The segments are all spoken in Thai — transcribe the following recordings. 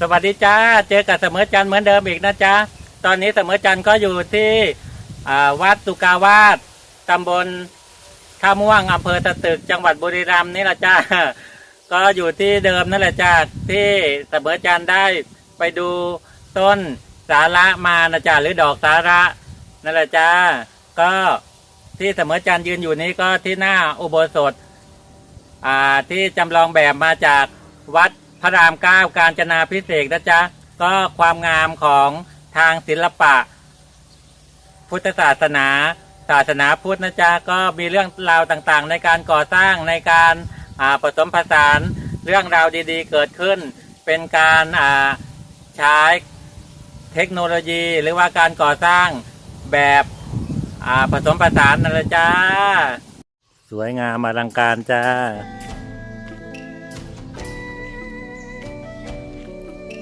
สวัสดีจ้า เจอกับเสมอจันเหมือนเดิมอีกนะจ๊ะ ตอนนี้เสมอจันก็อยู่ที่วัดสุกาวาสตำบลท่าม่วงอำเภอตะตึกจังหวัดบุรีรัมย์นี่แหละจ้า ก็อยู่ที่เดิมนั่นแหละจ้าที่เสมอจันได้ไปดูต้นสาระมานะจ้าหรือดอกสาระนั่นแหละจ้า ก็ที่เสมอจันยืนอยู่นี้ก็ที่หน้าอุโบสถที่จำลองแบบมาจากวัด ระรามเก้าการจนาพิเศษนะจ๊ะก็ความงามของทางศิลปะ พุทธศาสนา ศาสนาพุทธนะจ๊ะก็มีเรื่องราวต่างๆ ในการก่อสร้างในการาผสมผสานเรื่องราวดีๆ เกิดขึ้น เป็นการาใช้เทคโนโลยี หรือว่าการก่อสร้างแบบผสมผสานนะจ้าสวยงามอลังการจ้า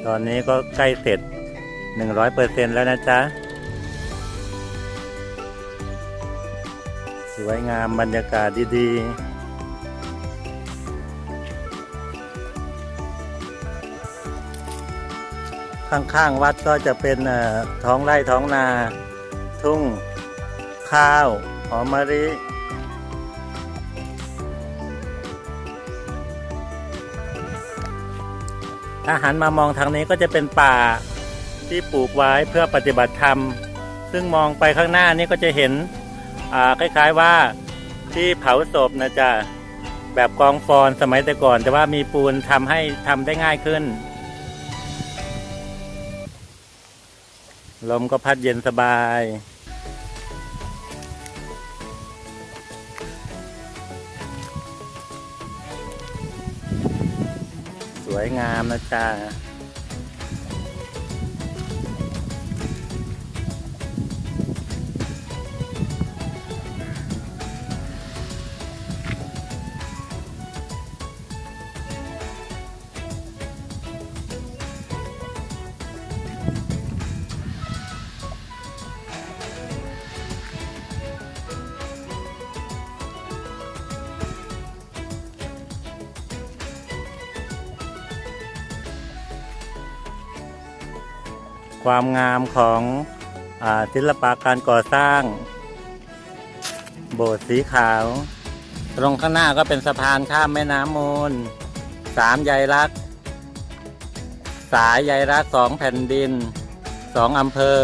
ตอนนี้ก็ใกล้เสร็จ 100%แล้วนะจ๊ะ สวยงามบรรยากาศดีๆข้างๆวัดก็จะเป็นท้องไร่ท้องนา ทุ่ง ข้าว หอมมะลิ ถ้าหันมามองทางนี้ก็จะเป็นป่าที่ปลูกไว้เพื่อปฏิบัติธรรม ซึ่งมองไปข้างหน้านี่ก็จะเห็นคล้ายๆว่าที่เผาศพนะจ๊ะแบบกองฟอนสมัยแต่ก่อน แต่ว่ามีปูนทำให้ทำได้ง่ายขึ้น ลมก็พัดเย็นสบาย วยงามนะจ๊ะ ความงามของอศิลปะการก่อสร้าง โบสถ์สีขาว ตรงข้างหน้าก็เป็นสะพานข้ามแม่น้ำมูลสามใยรัก สายใยรักสองแผ่นดินสองอำเภอ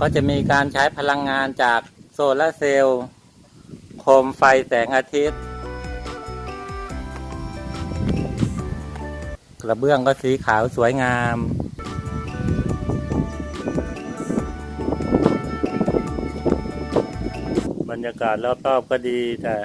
ก็จะมีการใช้พลังงานจากโซลาร์เซลล์โคมไฟแสงอาทิตย์ กระเบื้องก็สีขาวสวยงามบรรยากาศรอบๆก็ดีแต่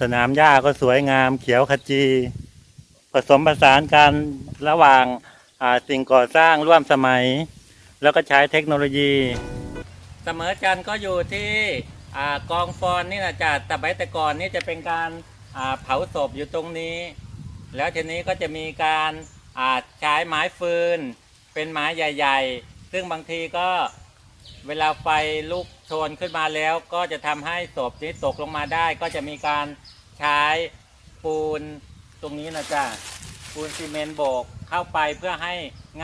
สนามหญ้าก็สวยงามเขียวขจี ผสมผสานกันระหว่างาสิ่งก่อสร้างร่วมสมัย แล้วก็ใช้เทคโนโลยี เสมอจันก็อยู่ที่อกองฟอนนี่นะจ๊ะแต่ใบแต่ก่อนนี่จะเป็นการาเผาศพอยู่ตรงนี้ แล้วทีนี้ก็จะมีการาใช้ไม้ฟืน เป็นไม้ใหญ่ ๆ ซึ่งบางทีก็ เวลาไฟลุกโชนขึ้นมาแล้ว ก็จะทำให้ศพนี้ตกลงมาได้ ก็จะมีการใช้ปูนตรงนี้นะจ๊ะปูนซีเมนต์โบกเข้าไปเพื่อให้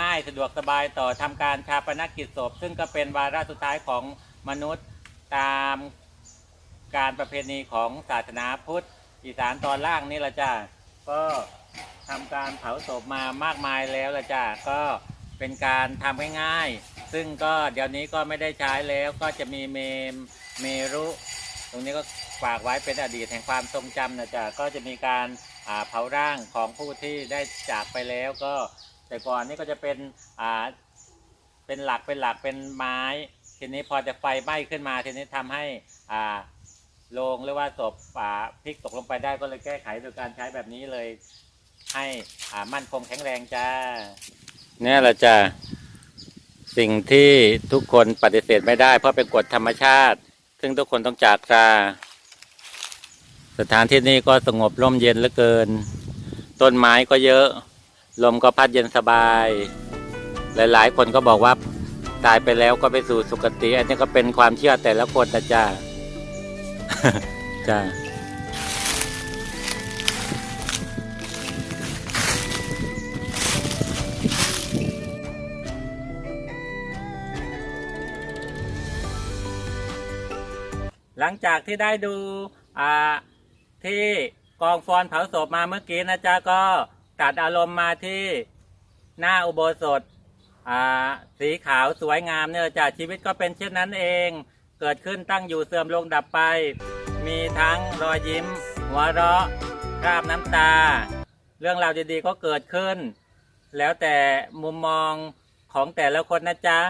ง่ายสะดวกสบายต่อทำการชาปนกิจศพ ซึ่งก็เป็นวาระสุดท้ายของมนุษย์ตามการประเพณีของศาสนาพุทธอีสานตอนล่างนี่ละจ้ะก็ทำการเผาศพมามากมายแล้วละจ้ะก็เป็นการทำง่ายๆ ซึ่งก็เดี๋ยวนี้ก็ไม่ได้ใช้แล้วก็จะมีเมมเมรุ ตรงนี้ก็ฝากไว้เป็นอดีตแห่งความทรงจำนะจ๊ะก็จะมีการเผาร่างของผู้ที่ได้จากไปแล้วก็แต่ก่อนนี่ก็จะเป็นเป็นหลักเป็นหลักเป็นไม้ ทีนี้พอจะไฟไหม้ขึ้นมา ทีนี้ทำให้โลงหรือว่าศพป่าพลิกตกลงไปได้ก็เลยแก้ไขโดยการใช้แบบนี้เลยให้มั่นคงแข็งแรงจ้าเนี่ยแหละจ้า สิ่งที่ทุกคนปฏิเสธไม่ได้ เพราะเป็นกฎธรรมชาติ ซึ่งทุกคนต้องจากลาสถานที่นี้ก็สงบร่มเย็นเหลือเกิน ต้นไม้ก็เยอะ ลมก็พัดเย็นสบาย หลาย ๆ คนก็บอกว่าตายไปแล้วก็ไปสู่สุคติ อันนี้ก็เป็นความเชื่อแต่ละคนนะจ้าจ้า หลังจากที่ได้ดูที่กองฟอนเผาศพมาเมื่อกี้นะจ๊ะก็ตัดอารมณ์มาที่หน้าอุโบสถสีขาวสวยงามเนี่ยจ้ะชีวิตก็เป็นเช่นนั้นเอง เกิดขึ้นตั้งอยู่เสื่อมลงดับไป มีทั้งรอยยิ้ม หัวเราะคราบน้ำตา เรื่องราวดีๆก็เกิดขึ้น แล้วแต่มุมมองของแต่ละคนนะจ๊ะ